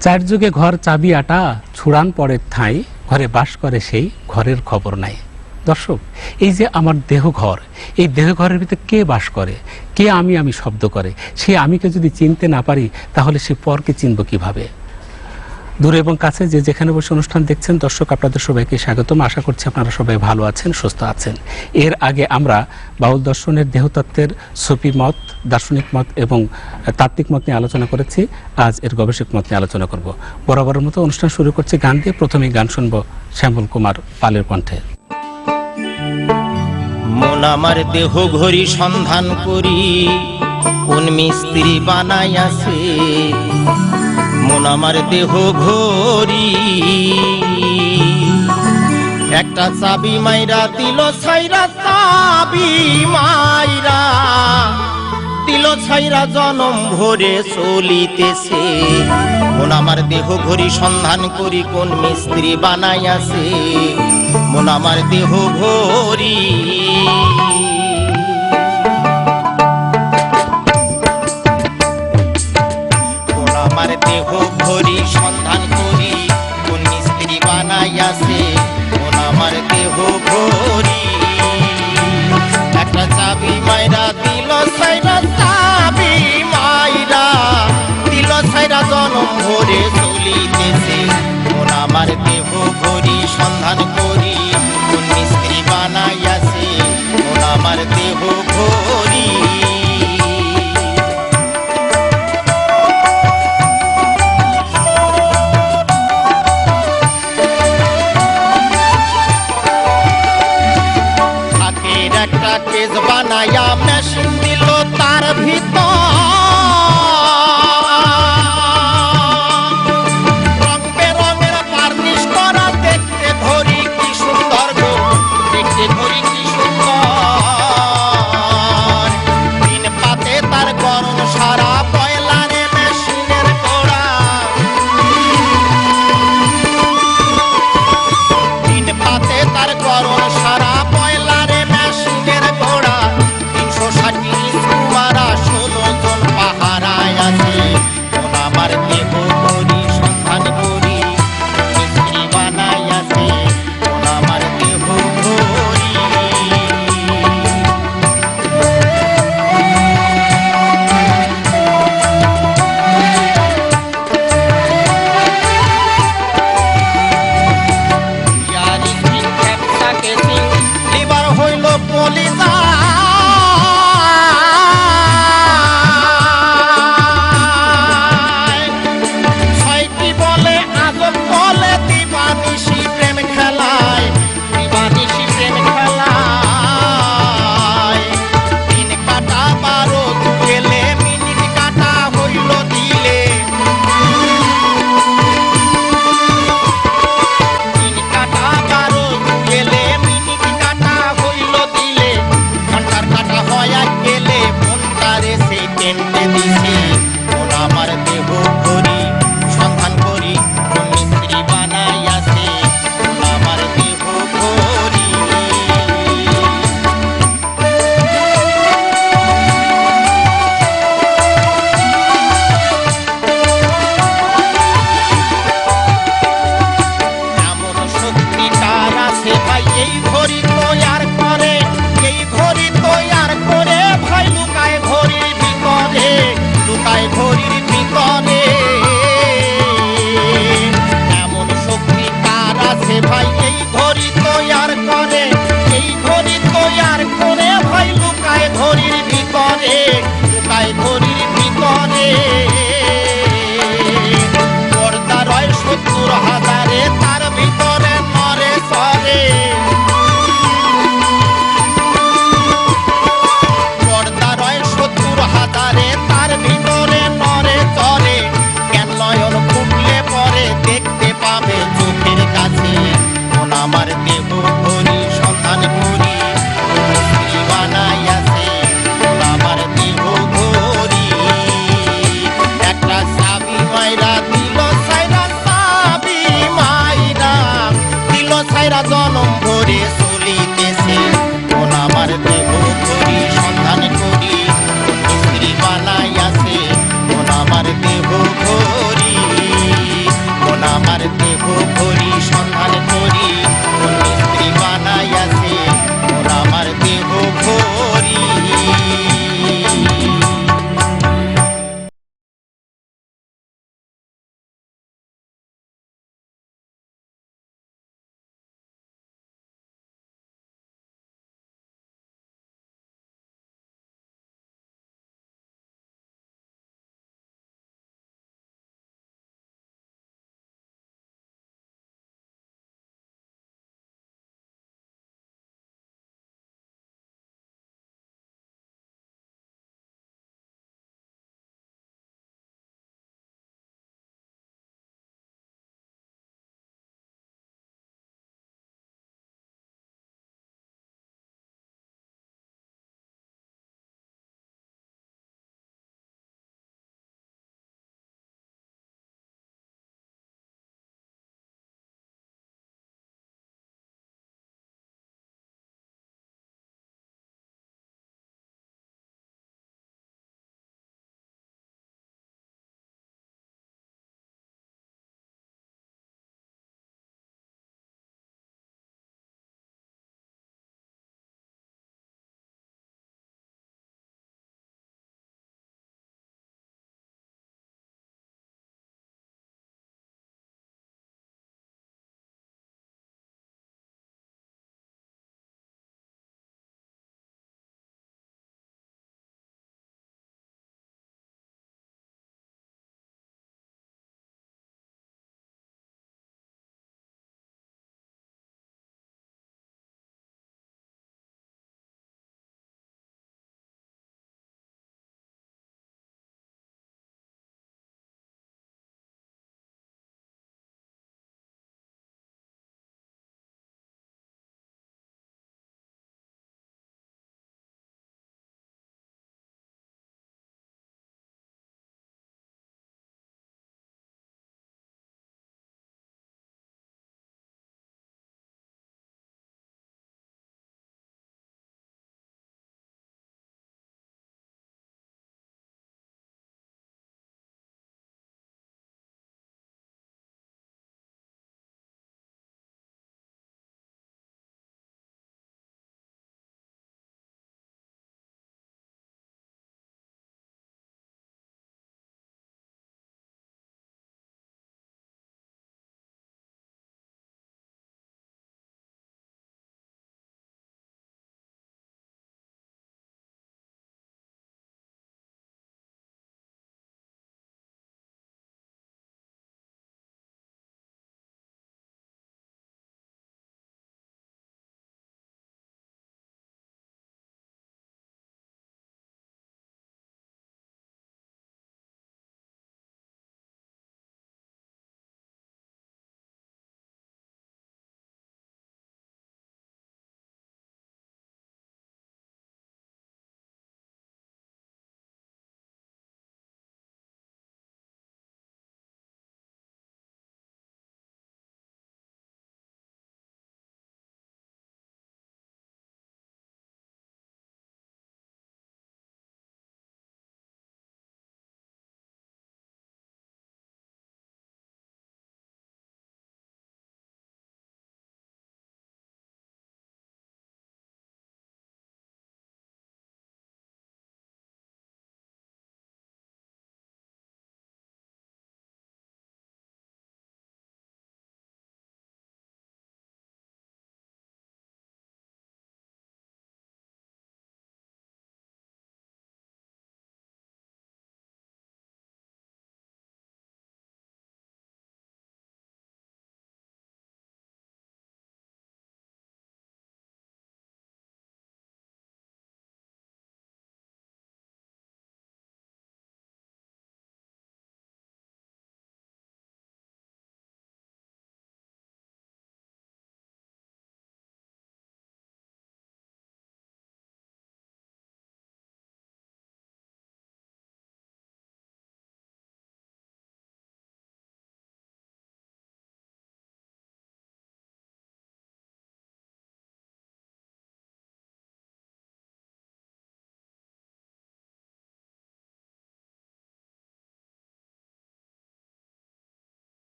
চার যুগে ঘর চাবি আটা ছুড়ান পরে ঠাঁই, ঘরে বাস করে সেই ঘরের খবর নাই। দর্শক, এই যে আমার দেহ ঘর, এই দেহ ঘরের ভিতরে কে বাস করে? কে আমি আমি শব্দ করে? সে আমিকে যদি চিনতে না পারি, তাহলে সে পরকে চিনব কীভাবে? দূরে এবং কাছে যে যেখানে বসে অনুষ্ঠান দেখছেন, দর্শক আপনাদের সবাইকে স্বাগতম। আশা করছি আপনারা সবাই ভালো আছেন, সুস্থ আছেন। এর আগে আমরা বাউল দর্শনের দেহতত্ত্বের সুফি মত, দার্শনিক মত এবং তাত্ত্বিক মত নিয়ে আলোচনা করেছি। আজ এর গবেষক মত নিয়ে আলোচনা করব। বরাবরের মতো অনুষ্ঠান শুরু করছি গান দিয়ে। প্রথমেই গান শুনব শ্যামল কুমার, পালের কণ্ঠে। মন আমার দেহ ঘড়ি সন্ধান করি, কোন মিস্ত্রি বানাইয়াছে? মন আমার দেহ ঘড়ি একটা চাবি মাইরা দিল, ছাইরা চাবি মাইরা। দিল, ছাইরা জনম ভরে চলিতেছে। মন আমার দেহ ঘড়ি সন্ধান করি কোন মিস্ত্রি বানাইয়াছে। মন আমার দেহ ঘড়ি দেহ ঘড়ি সন্ধান করি কোন মিস্ত্রি বানাইয়াছে মন আমার দেহ ঘড়ি একটা চাবি দিল, সাইরা চাবি দিল, সাইরা জনম ভরে চলিতেছে। মন আমার দেহ ঘড়ি সন্ধান করি mi amar